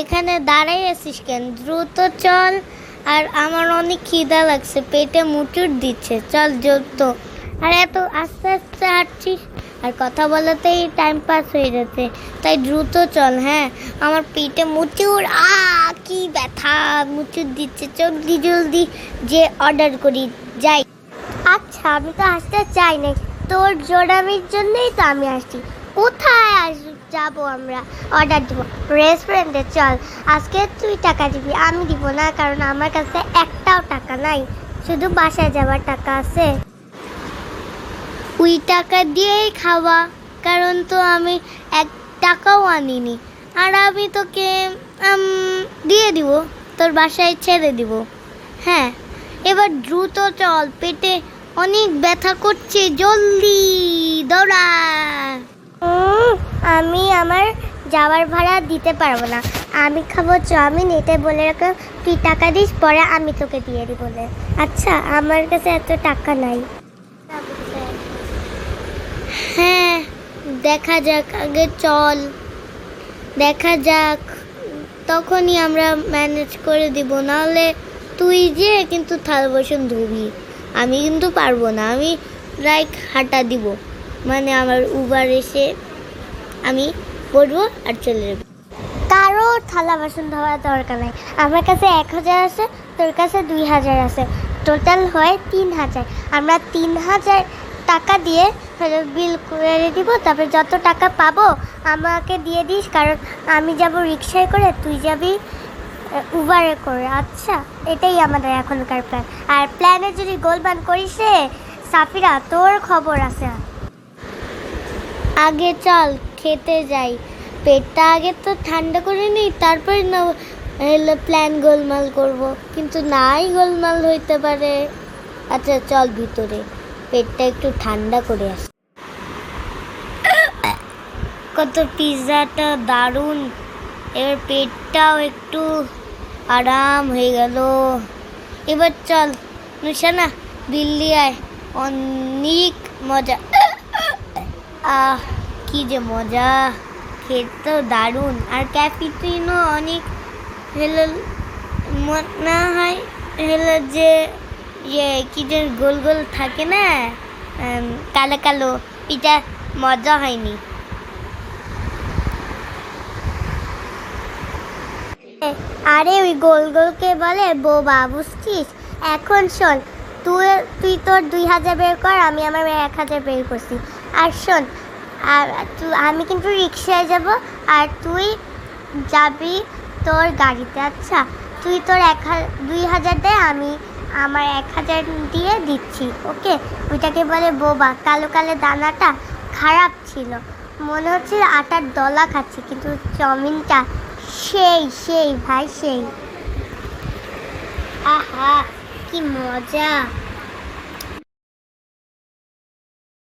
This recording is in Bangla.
এখানে দাঁড়াই আছিস কেন? দ্রুত চল। আর আমার অনেক খিদা লাগছে, পেটে মুচুর দিচ্ছে। চল দ্রুত আর এত আস্তে আস্তে হাঁটছিস? আর কথা বলাতেই টাইম পাস হয়ে যাচ্ছে। তাই দ্রুত চল হ্যাঁ? আমার পেটে মুচুর আ কি ব্যথা, মুচুর দিচ্ছে। জলদি জলদি যে অর্ডার করি, যাই। আচ্ছা আমি তো আসতে চাই না তোর জোড়ামির জন্যই তো আমি আসছি। কোথায় আস যাব আমরা? অর্ডার দিব। রেস্টুরেন্টে চল। আজকে তুই টাকা দিবি, আমি দিব না, কারণ আমার কাছে একটাও টাকা নাই। শুধু বাসায় যাওয়ার টাকা আছে। ওই টাকা দিয়েই খাওয়া, কারণ তো আমি এক টাকাও আনিনি। আর আমি তোকে দিয়ে দিব, তোর বাসায় ছেড়ে দিব। হ্যাঁ এবার দ্রুত চল, পেটে অনেক ব্যথা করছে, জলদি, দৌড়া। আমি আমার যাওয়ার ভাড়া দিতে পারব না। আমি খাব চাউমিন, এটা বলে রাখো, তুই টাকা দিস, পরে আমি তোকে দিয়ে দিব বলে আচ্ছা আমার কাছে এত টাকা নাই। হ্যাঁ দেখা যাক, আগে চল। দেখা যাক, তখনই আমরা ম্যানেজ করে দিব। নাহলে তুই যে কিন্তু থাল বাসন ধুবি আমি কিন্তু পারব না, আমি লাইক হাঁটা দিব। মানে আমার উবার এসে আমি পড়ব আর চলে যাব। কারও থালা বাসন ধোয়ার দরকার নাই। আমার কাছে এক হাজার আছে তোর কাছে দুই হাজার আছে। টোটাল হয় তিন হাজার। আমরা তিন হাজার টাকা দিয়ে বিল করে দিব তারপর যত টাকা পাবো আমাকে দিয়ে দিস কারণ আমি যাব রিক্সায় করে তুই যাবি উবারে করে। আচ্ছা এটাই আমাদের এখনকার প্ল্যান আর প্ল্যানে যদি গোলবান করিস রে সাফিরা তোর খবর আছে। আগে চল খেতে যাই। পেটটা আগে তো ঠান্ডা করে নিই, তারপরে না হলে প্ল্যান গোলমাল করব। কিন্তু নাই গোলমাল হইতে পারে। আচ্ছা চল ভিতরে। পেটটা একটু ঠান্ডা করে আস। কত পিৎজাটা দারুণ। এবার পেটটাও একটু আরাম হয়ে গেল। এবার চল নুসানা দিল্লি আয়। অনেক মজা। আহ। কি যে মজা। খেতে দারুণ। আর ক্যাপিচিনো অনেক হেলো মনে হয় হেলো যে ইয়ে কি যে গোল গোল থাকে না কালো কালো, এটা মজা হয়নি। আরে ওই গোল গোলকে বলে? বোবা, বুঝছিস? এখন শোন, তুই তুই তোর দুই হাজার বের কর, আমি আমার এক হাজার বের করছি। আর শোন আর আমি কিন্তু রিক্সায় যাব, আর তুই যাবি তোর গাড়িতে। আচ্ছা তুই তোর এক দুই হাজার দে, আমি আমার এক হাজার দিয়ে দিচ্ছি, ওকে? ওইটাকে বলে বোবা। কালো কালো দানাটা খারাপ ছিল। মনে হচ্ছে আটার দলা খাচ্ছি, কিন্তু চাউমিনটা সেই সেই, ভাই, সেই। আহা, কি মজা।